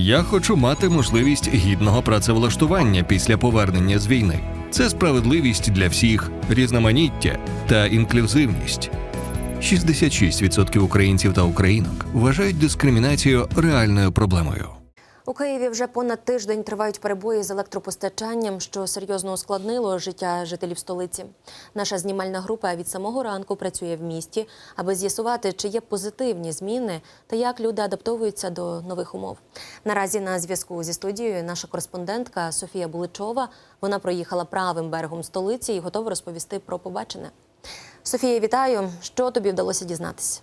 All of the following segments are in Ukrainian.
Я хочу мати можливість гідного працевлаштування після повернення з війни. Це справедливість для всіх, різноманіття та інклюзивність. 66% українців та українок вважають дискримінацію реальною проблемою. У Києві вже понад тиждень тривають перебої з електропостачанням, що серйозно ускладнило життя жителів столиці. Наша знімальна група від самого ранку працює в місті, аби з'ясувати, чи є позитивні зміни та як люди адаптовуються до нових умов. Наразі на зв'язку зі студією наша кореспондентка Софія Буличова. Вона проїхала правим берегом столиці і готова розповісти про побачене. Софія, вітаю! Що тобі вдалося дізнатися?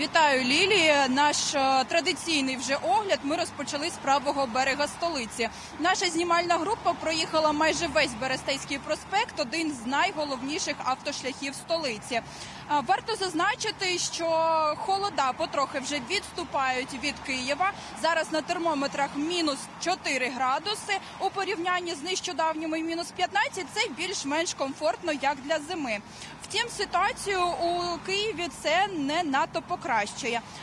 Вітаю Лілії. Наш е, традиційний вже огляд. Ми розпочали з правого берега столиці. Наша знімальна група проїхала майже весь Берестейський проспект, один з найголовніших автошляхів столиці. Е, Варто зазначити, що холода потрохи вже відступають від Києва. Зараз на термометрах мінус 4 градуси. У порівнянні з нещодавніми мінус 15 це більш-менш комфортно як для зими. Втім, ситуацію у Києві це не надто покращує.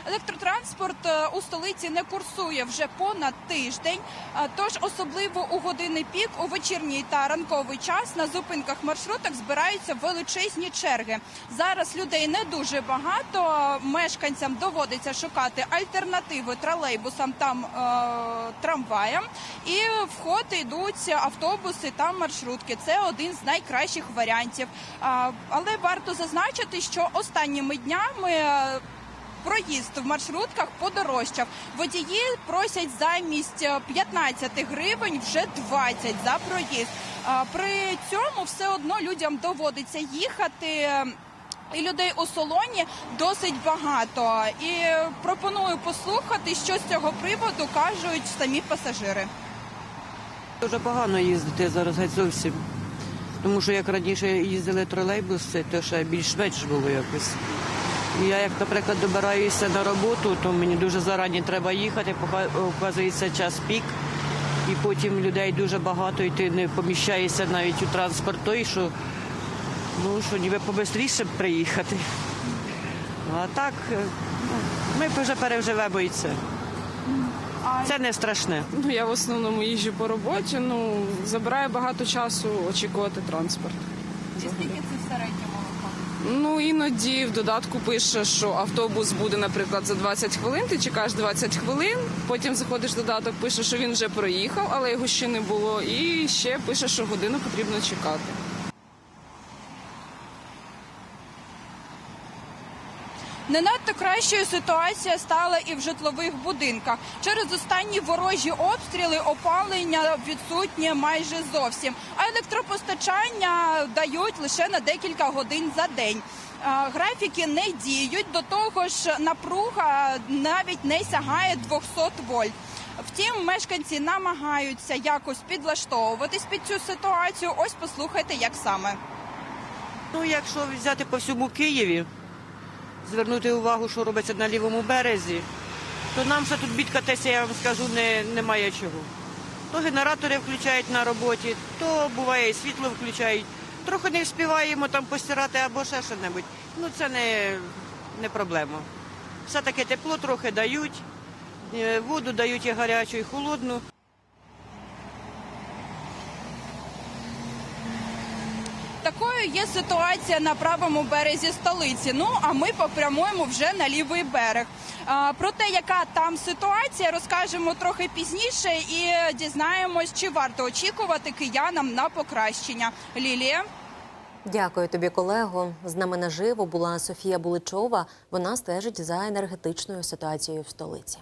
Електротранспорт е, у столиці не курсує вже понад тиждень. Е, Тож, особливо у години пік, у вечірній та ранковий час на зупинках маршруток збираються величезні черги. Зараз людей не дуже багато. Мешканцям доводиться шукати альтернативи тролейбусам там е, трамваям. І в ход йдуть автобуси та маршрутки. Це один з найкращих варіантів. Але варто зазначити, що останніми днями. Е, Проїзд в маршрутках подорожчав. Водії просять замість е, 15 гривень вже 20 за проїзд. При цьому все одно людям доводиться їхати. е, І людей у салоні досить багато. І пропоную послухати, що з цього приводу кажуть самі пасажири. Дуже погано їздити зараз геть зовсім. Тому що як раніше їздили тролейбуси, то ще більш-менш було якось. Я, як, наприклад, добираюся на роботу, то мені дуже зарані треба їхати, поки оказується час пік, і потім людей дуже багато, і ти не поміщаєшся навіть у транспорт той, що ну що ніби побистріше б приїхати. А так, е, ну, ми вже переживемо і це. Це не страшне. Ну, я в основному їжджу по роботі, ну, забирає багато часу очікувати транспорт. Чи скільки це в середньому? Іноді в додатку пише, що автобус буде, наприклад, за 20 хвилин, ти чекаєш 20 хвилин, потім заходиш в додаток, пише, що він вже проїхав, але його ще не було, і ще пише, що годину потрібно чекати. Не надто кращою ситуація стала і в житлових будинках. Через останні ворожі обстріли опалення відсутнє майже зовсім. А електропостачання дають лише на декілька годин за день. Графіки не діють, до того ж напруга навіть не сягає 200 вольт. Втім, мешканці намагаються якось підлаштовуватись під цю ситуацію. Ось послухайте, як саме. Ну, якщо взяти по всьому Києві, звернути увагу, що робиться на лівому березі, то нам ще тут бідкатися, я вам скажу, не, немає чого. То генератори включають на роботі, то буває і світло включають. Трохи не вспіваємо там постирати або ще що-небудь. Ну це не, не проблема. Все-таки тепло трохи дають, е, воду дають і гарячу, і холодну. Такою є ситуація на правому березі столиці. Ну а ми попрямуємо вже на лівий берег. Про те, яка там ситуація, розкажемо трохи пізніше і дізнаємось, чи варто очікувати киянам на покращення. Лілія. Дякую тобі, колего. З нами наживо була Софія Буличова. Вона стежить за енергетичною ситуацією в столиці.